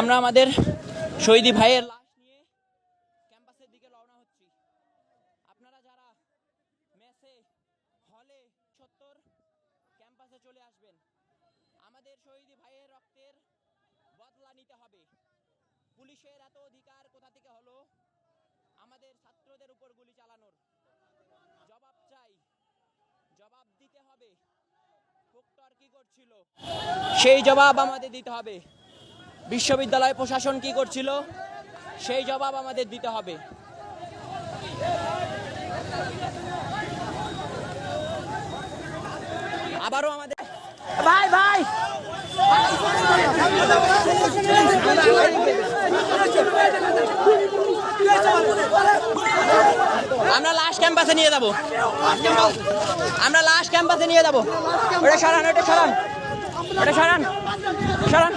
আমরা আমাদের শহীদি ভাইয়ের লাশ নিয়ে ক্যাম্পাসের দিকে রওনা হচ্ছি। আপনারা যারা মেসে, হলে, সত্তর ক্যাম্পাসে চলে আসবেন, আমাদের শহীদি ভাইয়ের রক্তের বদলা নিতে হবে। পুলিশের এত অধিকার কোথা থেকে হলো? আমাদের ছাত্রদের উপর গুলি চালানোর জবাব চাই জবাব দিতে হবে প্রক্টর কি করছিল সেই জবাব আমাদের দিতে হবে। বিশ্ববিদ্যালয় প্রশাসন কি করছিল? সেই জবাব আমাদের দিতে হবে। আবারও আমাদের ভাই ভাই আমরা লাস্ট ক্যাম্পাসে নিয়ে যাব। আমরা লাস্ট ক্যাম্পাসে নিয়ে যাব। ওটা সরান ওটা সরান। ওটা সরান সরান!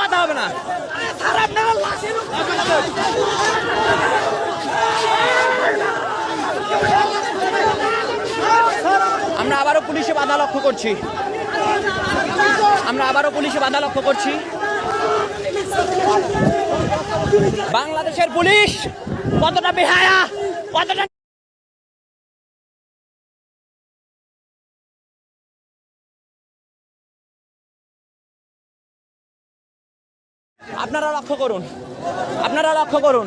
কথা হবে না। আমরা আবারও পুলিশে বাধা লক্ষ্য করছি। আমরা আবারও পুলিশে বাধা লক্ষ্য করছি। বাংলাদেশের পুলিশ কতটা বেহায়া, কতটা আপনারা লক্ষ্য করুন, আপনারা লক্ষ্য করুন।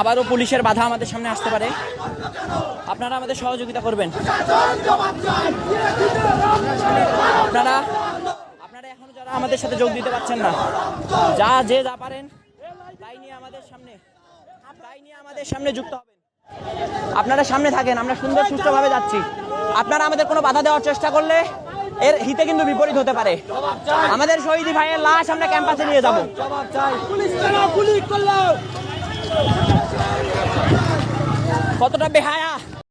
আবারও পুলিশের বাধা আমাদের সামনে আসতে পারে। আপনারা আমাদের সহযোগিতা করবেন। আপনারা আপনারা এখনও যারা আমাদের সাথে যোগ দিতে পারছেন না, যা যে যা পারেন, তাই নিয়ে আমাদের সামনে, তাই নিয়ে আমাদের সামনে যুক্ত হবেন। আপনারা সামনে থাকেন, আমরা সুন্দর সুস্থভাবে যাচ্ছি। আপনারা আমাদের কোনো বাধা দেওয়ার চেষ্টা করলে এর হিতে কিন্তু বিপরীত হতে পারে। আমাদের শহীদ ভাইয়ের লাশ আমরা ক্যাম্পাসে নিয়ে যাব। কতটা বেহায়া?